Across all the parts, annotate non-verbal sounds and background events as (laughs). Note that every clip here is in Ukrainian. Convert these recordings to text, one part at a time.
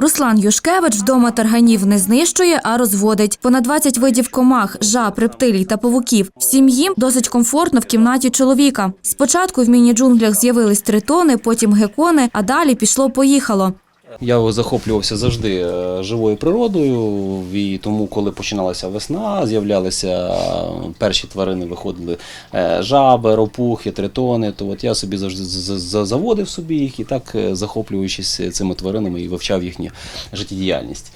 Руслан Юшкевич вдома тарганів не знищує, а розводить. Понад 20 видів комах, жаб, рептилій та павуків. Всім їм досить комфортно в кімнаті чоловіка. Спочатку в міні-джунглях з'явились тритони, потім гекони, а далі пішло-поїхало. Я захоплювався завжди е, живою природою, і тому, коли починалася весна, з'являлися е, перші тварини, виходили е, жаби, ропухи, тритони. То от я собі завжди заводив собі їх і так захоплюючись цими тваринами і вивчав їхню життєдіяльність.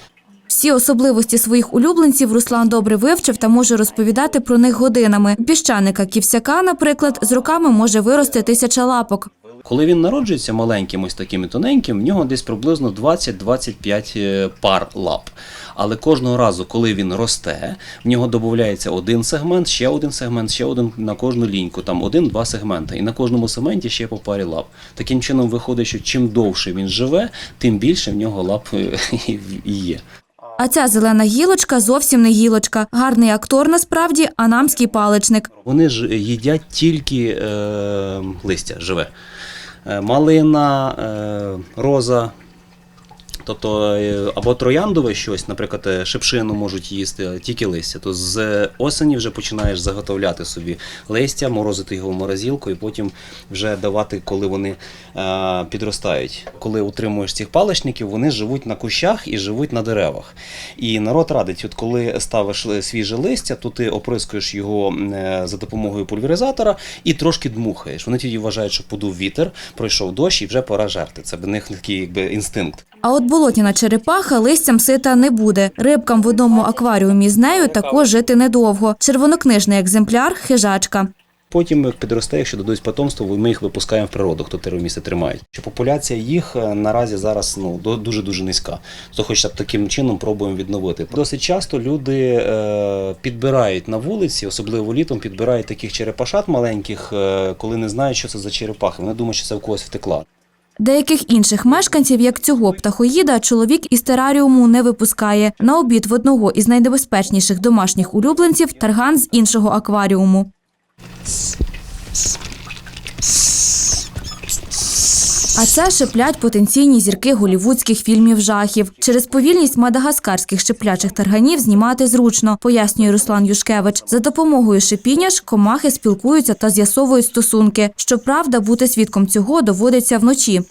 Всі особливості своїх улюбленців Руслан добре вивчив та може розповідати про них годинами. Піщаника ківсяка, наприклад, з роками може вирости тисяча лапок. Коли він народжується маленьким, ось таким і тоненьким, в нього десь приблизно 20-25 е, пар лап. Але кожного разу, коли він росте, в нього додається один сегмент, ще один сегмент, ще один на кожну ліньку, там один-два сегменти. І на кожному сегменті ще по парі лап. Таким чином виходить, що чим довше він живе, тим більше в нього лап е, (laughs) і є. А ця зелена гілочка зовсім не гілочка. Гарний актор насправді анамський паличник. Вони ж їдять тільки е, листя живе. Малина, е, роза. Тобто е, або трояндове щось, наприклад, е, шипшину можуть їсти, тільки листя. То з осені вже починаєш заготовляти собі листя, морозити його в морозилку і потім вже давати, коли вони е, підростають. Коли утримуєш цих паличників, вони живуть на кущах і живуть на деревах. І народ радить, от коли ставиш свіже листя, то ти оприскуєш його е, за допомогою пульверизатора і трошки дмухаєш. Вони тоді вважають, що подув вітер, пройшов дощ і вже пора жерти. Це в них такий якби інстинкт. А от болотяна черепаха листям сита не буде. Рибкам в одному акваріумі з нею також жити недовго. Червонокнижний екземпляр хижачка. Потім, як підросте, якщо дадуть потомство, ми їх випускаємо в природу, хто теромісти тримають. Що популяція їх е, наразі зараз ну дуже дуже низька. То хоча б таким чином пробуємо відновити. Досить часто люди е, підбирають на вулиці, особливо літом, підбирають таких черепашат маленьких, е, коли не знають, що це за черепахи. Вони думають, що це в когось втекла. Деяких інших мешканців, як цього птахоїда, чоловік із тераріуму не випускає. На обід в одного із найнебезпечніших домашніх улюбленців тарган з іншого акваріуму. А це шиплять потенційні зірки голівудських фільмів жахів. Через повільність мадагаскарських шиплячих тарганів знімати зручно, пояснює Руслан Юшкевич. За допомогою шипіння комахи спілкуються та з'ясовують стосунки. Щоправда, бути свідком цього доводиться вночі.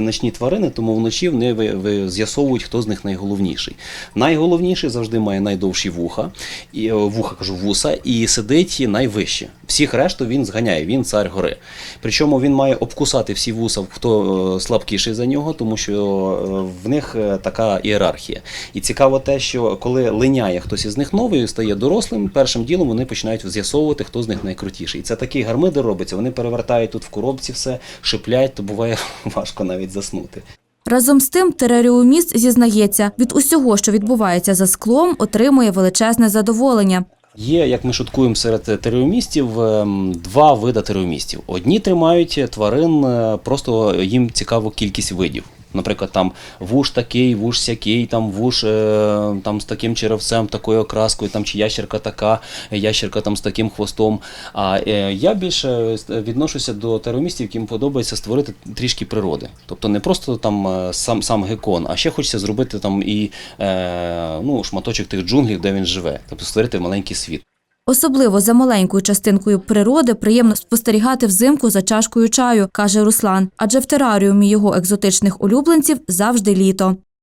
Ночні тварини, тому вночі вони з'ясовують, хто з них найголовніший. Найголовніший завжди має найдовші вуха, і е, вуха кажу вуса, і сидить найвище. Всіх решту він зганяє, він цар гори. Причому він має обкусати всі вуса, хто е, слабкіший за нього, тому що е, в них така ієрархія. І цікаво те, що коли линяє хтось із них новий, стає дорослим, першим ділом вони починають з'ясовувати, хто з них найкрутіший. І це такий гармидер робиться. Вони перевертають тут в коробці все, шиплять, то буває (laughs) важко навіть заснути. Разом з тим, тераріуміст зізнається, від усього, що відбувається за склом, отримує величезне задоволення. Є, як ми шуткуємо серед тереомістів, ем, два види тереумістів. Одні тримають тварин, е, просто їм цікаво кількість видів. Наприклад, там вуш такий, вуш сякий, там вуш е, там з таким черевцем, такою окраскою, там чи ящерка така, ящерка там з таким хвостом. А е, я більше відношуся до теромістів, яким подобається створити трішки природи. Тобто не просто там е, сам сам гекон, а ще хочеться зробити там і е, ну, шматочок тих джунглів, де він живе, тобто створити маленький світ. Особливо за маленькою частинкою природи приємно спостерігати взимку за чашкою чаю, каже Руслан. Адже в тераріумі його екзотичних улюбленців завжди літо.